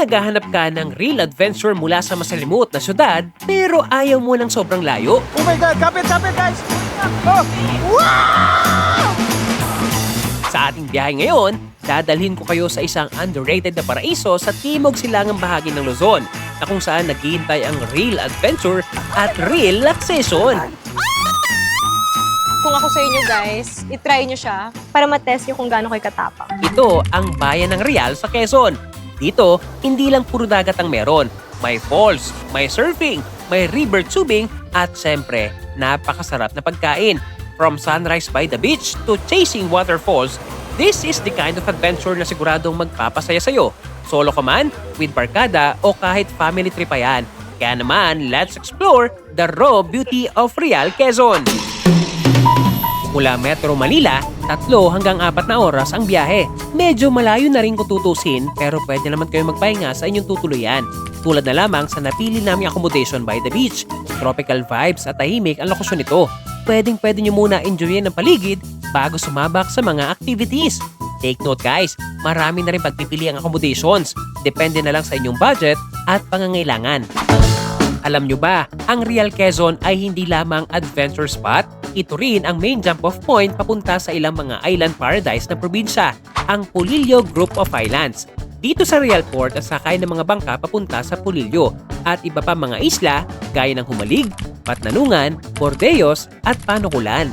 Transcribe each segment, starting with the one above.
naghahanap ka ng real adventure mula sa masalimuot na syudad, pero ayaw mo ng sobrang layo, Oh my God! Kapit, kapit, guys! Oh! Sa ating biyahe ngayon, dadalhin ko kayo sa isang underrated na paraiso sa timog silangang bahagi ng Luzon na kung saan naghihintay ang real adventure at real relaxation. Kung ako sa inyo guys, itry nyo siya para matest nyo kung gaano kayo katapang. Ito ang bayan ng Real sa Quezon. Dito, hindi lang puro dagat ang meron. May falls, may surfing, may river tubing, at syempre, napakasarap na pagkain. From sunrise by the beach to chasing waterfalls, this is the kind of adventure na siguradong magpapasaya sa'yo. Solo ka man, with barkada, o kahit family trip pa yan. Kaya naman, let's explore the raw beauty of Real Quezon. Mula Metro Manila, tatlo hanggang apat na oras ang biyahe. Medyo malayo na rin kung tutusin pero pwede naman kayo magpahinga sa inyong tutuluyan. Tulad na lamang sa napili naming accommodation by the beach. Tropical vibes at tahimik ang lokasyon nito. Pwedeng pwede nyo muna enjoyin ang paligid bago sumabak sa mga activities. Take note guys, marami na rin pagpipili ang accommodations. Depende na lang sa inyong budget at pangangailangan. Alam nyo ba, ang Real Quezon ay hindi lamang adventure spot, ito rin ang main jump-off point papunta sa ilang mga island paradise na probinsya, ang Pulillo Group of Islands. Dito sa Real Port at sakay ng mga bangka papunta sa Pulillo at iba pa mga isla gaya ng Humalig, Patnanungan, Bordeos at Panukulan.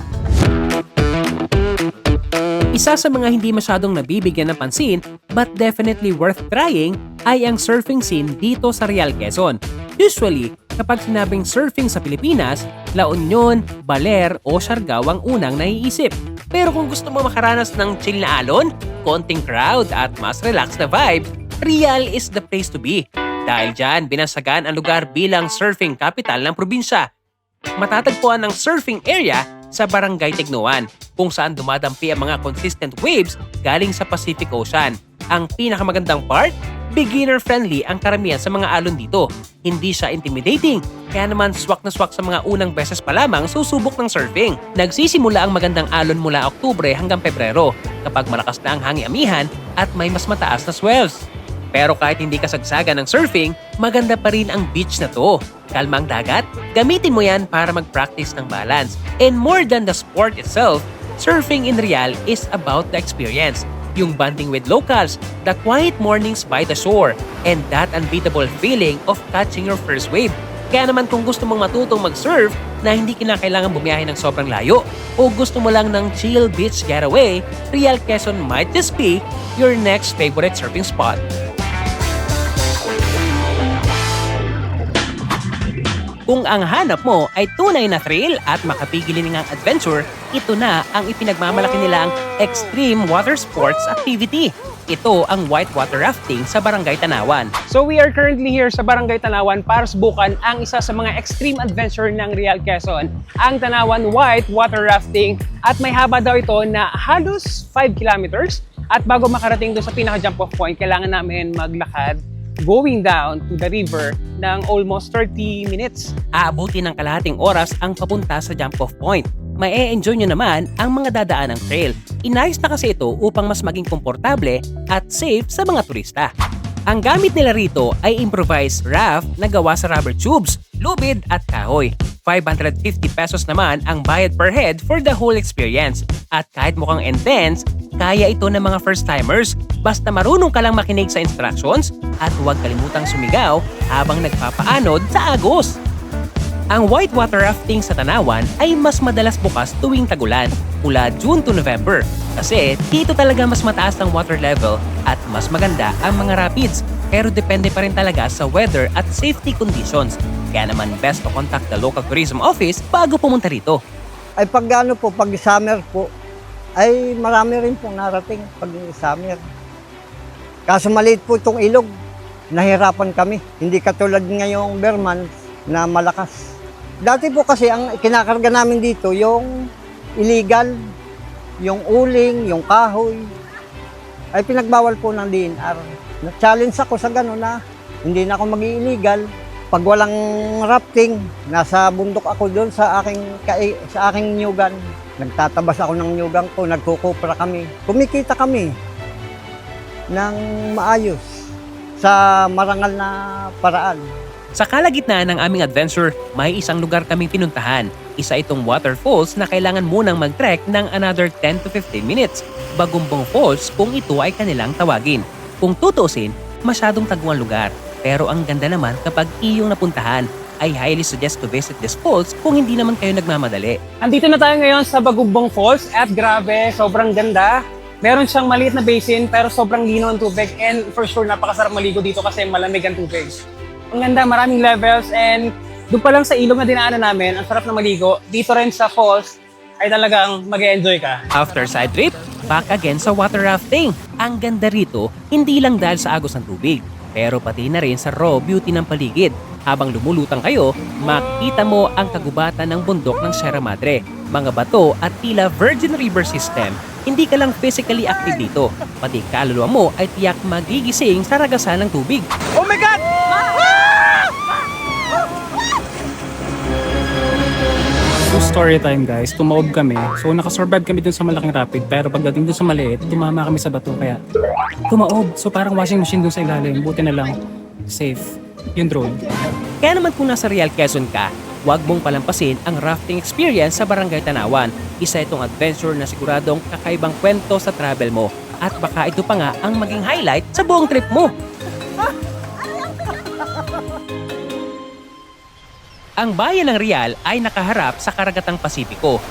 Isa sa mga hindi masyadong nabibigyan ng pansin but definitely worth trying ay ang surfing scene dito sa Real Quezon. Usually, kapag sinabing surfing sa Pilipinas, La Union, Baler o Siargao ang unang naiisip. Pero kung gusto mo makaranas ng chill na alon, konting crowd at mas relaxed na vibe, Real is the place to be. Dahil dyan, binasagan ang lugar bilang surfing capital ng probinsya matatagpuan ang surfing area sa Barangay Tignuan kung saan dumadampi ang mga consistent waves galing sa Pacific Ocean. Ang pinakamagandang part, beginner-friendly ang karamihan sa mga alon dito. Hindi siya intimidating, kaya naman swak na swak sa mga unang beses pa lamang susubok ng surfing. Nagsisimula ang magandang alon mula Oktubre hanggang Pebrero kapag malakas na ang hangin amihan at may mas mataas na swells. Pero kahit hindi ka sagsaga ng surfing, maganda pa rin ang beach na to. Kalma ang dagat, gamitin mo yan para mag-practice ng balance. And more than the sport itself, surfing in Real is about the experience. Yung bonding with locals, the quiet mornings by the shore, and that unbeatable feeling of catching your first wave. Kaya naman kung gusto mong matutong mag-surf na hindi kinakailangan bumiyahe ng sobrang layo o gusto mo lang ng chill beach getaway, Real Quezon might just be your next favorite surfing spot. Kung ang hanap mo ay tunay na thrill at makapigilin ng adventure, ito na ang ipinagmamalaki nilang extreme water sports activity. Ito ang whitewater rafting sa Barangay Tanawan. So we are currently here sa Barangay Tanawan para subukan ang isa sa mga extreme adventure ng Real Quezon, ang Tanawan White Water Rafting at may haba daw ito na halos 5 kilometers at bago makarating doon sa pinaka-jump off point, kailangan namin maglakad going down to the river ng almost 30 minutes. Aabuti ng kalahating oras ang papunta sa jump-off point. May enjoy nyo naman ang mga dadaan ng trail. Inayos na kasi ito upang mas maging komportable at safe sa mga turista. Ang gamit nila rito ay improvised raft na gawa sa rubber tubes, lubid at kahoy. 550 pesos naman ang bayad per head for the whole experience. At kahit mukhang intense, kaya ito ng mga first-timers basta marunong ka lang makinig sa instructions at huwag kalimutang sumigaw habang nagpapaanod sa agos. Ang whitewater rafting sa Tanawan ay mas madalas bukas tuwing tagulan mula June to November kasi dito talaga mas mataas ang water level at mas maganda ang mga rapids pero depende pa rin talaga sa weather at safety conditions. Kaya naman best to contact the local tourism office bago pumunta rito. Ay pag ano po, pag summer po, ay marami rin pong narating pag summer. Kaso maliit po itong ilog, nahirapan kami. Hindi katulad ngayong Berman na malakas. Dati po kasi ang kinakarga namin dito yung illegal, yung uling, yung kahoy. Ay pinagbawal po ng DNR. Na-challenge ako sa gano'n na hindi na ako mag-illegal. Pag walang rafting, nasa bundok ako doon sa aking sa aking nyugan. Nagtatabas ako ng nyugan ko, nagkukupra kami. Kumikita kami ng maayos. sa marangal na paraan. Sa kalagitnaan ng aming adventure, may isang lugar kaming pinuntahan. Isa itong waterfalls na kailangan munang mag-trek ng another 10 to 15 minutes. Bagumbong Falls kung ito ay kanilang tawagin. Kung tutusin, masyadong taguang lugar. Pero ang ganda naman kapag iyong napuntahan. I highly suggest to visit this falls kung hindi naman kayo nagmamadali. Andito na tayo ngayon sa Bagumbong Falls at grabe, sobrang ganda. Meron siyang maliit na basin pero sobrang linaw ang tubig and for sure napakasarap maligo dito kasi malamig ang tubig. Ang ganda, maraming levels and doon pa lang sa ilog na dinaanan namin, ang sarap na maligo. Dito rin sa falls ay talagang mag enjoy ka. After side trip, back again sa water rafting. Ang ganda rito, hindi lang dahil sa agos ng tubig, pero pati na rin sa raw beauty ng paligid. Habang lumulutang kayo, makita mo ang kagubatan ng bundok ng Sierra Madre, mga bato at tila Virgin River System. Hindi ka lang physically active dito, pati kaluluwa mo ay tiyak magigising sa ragasan ng tubig. Oh my God! Story time guys, tumaob kami. So nakasurvive kami dun sa malaking rapid pero pagdating dun sa maliit, tumama kami sa bato kaya tumaob. So parang washing machine dun sa ilalim. Buti na lang, safe. Yung drone. Kaya naman kung nasa Real Quezon ka, huwag mong palampasin ang rafting experience sa Barangay Tanawan. Isa itong adventure na siguradong kakaibang kwento sa travel mo. At baka ito pa nga ang maging highlight sa buong trip mo. Ang bayan ng Real ay nakaharap sa karagatang Pasipiko.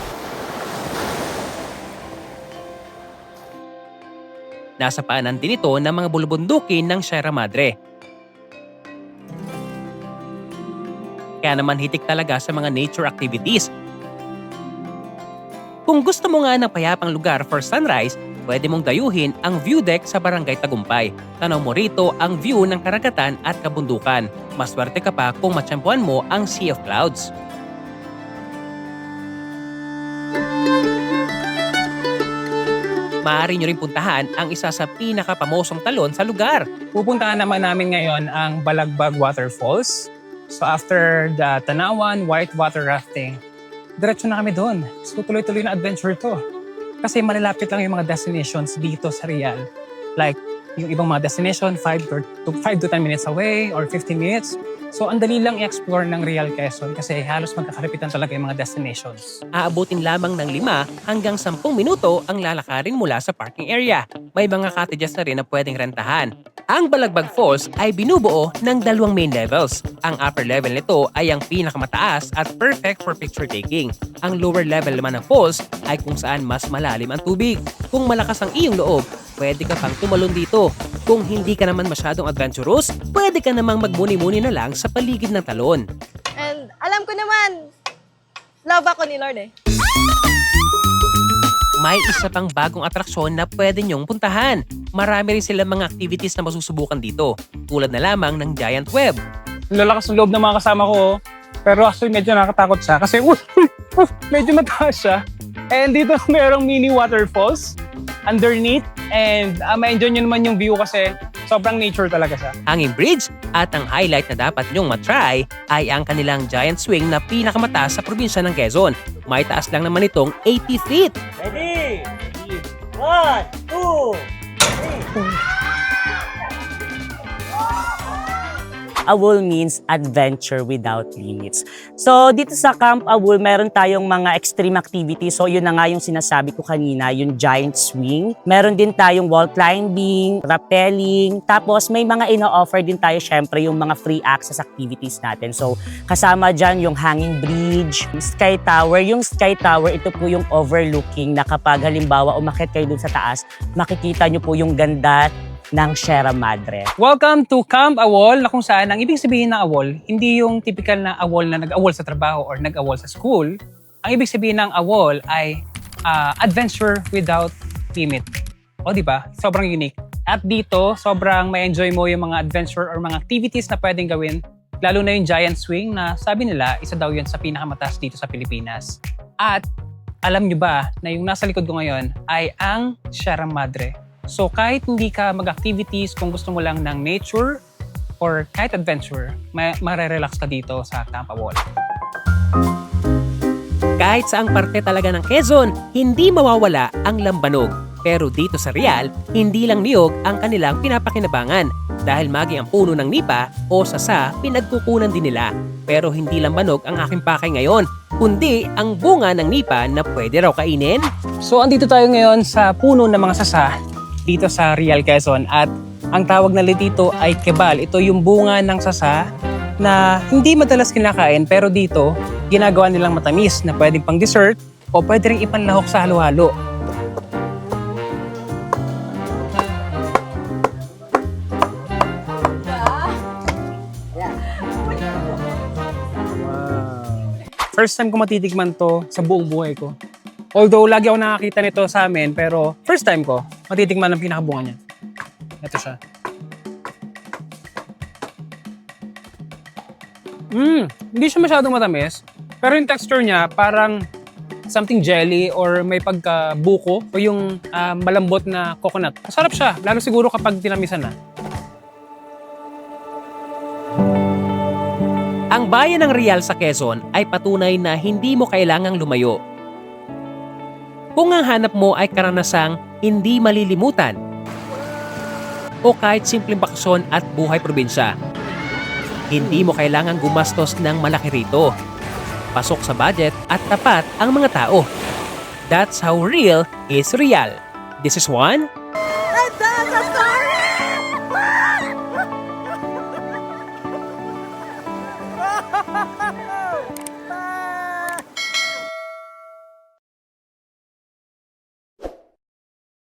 Nasa paanan din ito ng mga bulubundukin ng Sierra Madre. Kaya naman hitik talaga sa mga nature activities. Kung gusto mo nga ng payapang lugar for sunrise, pwede mong dayuhin ang view deck sa Barangay Tagumpay. Tanaw mo rito ang view ng karagatan at kabundukan. Maswerte ka pa kung matsyempuan mo ang Sea of Clouds. Maaari nyo rin puntahan ang isa sa pinakapamosong talon sa lugar. Pupuntahan naman namin ngayon ang Balagbag Waterfalls. So after the Tanawan White Water Rafting, diretso na kami doon. So tuloy-tuloy na adventure to. Kasi malalapit lang yung mga destinations dito sa Real. Like yung ibang mga destination, 5 to, 5 to 10 minutes away or 15 minutes. So ang dali lang i-explore ng Real Quezon kasi halos magkakaripitan talaga yung mga destinations. Aabutin lamang ng 5 hanggang 10 minuto ang lalakarin mula sa parking area. May mga cottages na rin na pwedeng rentahan. Ang Balagbag Falls ay binubuo ng dalawang main levels. Ang upper level nito ay ang pinakamataas at perfect for picture taking. Ang lower level naman ng falls ay kung saan mas malalim ang tubig. Kung malakas ang iyong loob, pwede ka pang tumalon dito. Kung hindi ka naman masyadong adventurous, pwede ka namang magmuni-muni na lang sa paligid ng talon. And alam ko naman, love ako ni Lord eh. May isa pang bagong atraksyon na pwede nyong puntahan. Marami rin silang mga activities na masusubukan dito, tulad na lamang ng giant web. Lalakas ng loob ng mga kasama ko. oh. Pero actually medyo nakakatakot siya kasi uh, uh, medyo mataas siya. And dito merong mini waterfalls underneath and uh, ma-enjoy nyo naman yung view kasi sobrang nature talaga siya. hanging bridge at ang highlight na dapat nyong matry ay ang kanilang giant swing na pinakamataas sa probinsya ng Quezon. May taas lang naman itong 80 feet. Awol means adventure without limits. So dito sa Camp Awol, meron tayong mga extreme activities. So yun na nga yung sinasabi ko kanina, yung giant swing. Meron din tayong wall climbing, rappelling. Tapos may mga ino-offer din tayo syempre yung mga free access activities natin. So kasama dyan yung hanging bridge, sky tower. Yung sky tower, ito po yung overlooking na kapag halimbawa umakit kayo dun sa taas, makikita nyo po yung ganda ng Sierra Madre. Welcome to Camp Awol na kung saan ang ibig sabihin ng awol, hindi yung typical na awol na nag-awol sa trabaho or nag-awol sa school. Ang ibig sabihin ng awol ay ah, adventure without limit. O di ba? Sobrang unique. At dito, sobrang may enjoy mo yung mga adventure or mga activities na pwedeng gawin. Lalo na yung giant swing na sabi nila, isa daw yun sa pinakamataas dito sa Pilipinas. At alam nyo ba na yung nasa likod ko ngayon ay ang Sierra Madre. So kahit hindi ka mag-activities, kung gusto mo lang ng nature or kahit adventure, ma- marerelax ka dito sa Camp Awol. Kahit saang parte talaga ng Quezon, hindi mawawala ang lambanog. Pero dito sa Real, hindi lang niyog ang kanilang pinapakinabangan. dahil magi ang puno ng nipa o sasa pinagkukunan din nila. Pero hindi lang manog ang aking pakay ngayon, kundi ang bunga ng nipa na pwede raw kainin. So andito tayo ngayon sa puno ng mga sasa dito sa Real Quezon at ang tawag na dito ay kebal. Ito yung bunga ng sasa na hindi madalas kinakain pero dito ginagawa nilang matamis na pwedeng pang dessert o pwede rin ipanlahok sa halo-halo. First time ko matitikman to sa buong buhay ko. Although lagi ako nakakita nito sa amin, pero first time ko matitikman ang pinakabunga niya. Ito siya. Mm, hindi siya masyadong matamis. Pero yung texture niya parang something jelly or may pagka-buko o yung ah, malambot na coconut. Masarap siya, lalo siguro kapag tinamisan na. Ang bayan ng Real sa Quezon ay patunay na hindi mo kailangang lumayo. Kung ang hanap mo ay karanasang hindi malilimutan o kahit simpleng bakasyon at buhay probinsya, hindi mo kailangang gumastos ng malaki rito. Pasok sa budget at tapat ang mga tao. That's how real is real. This is one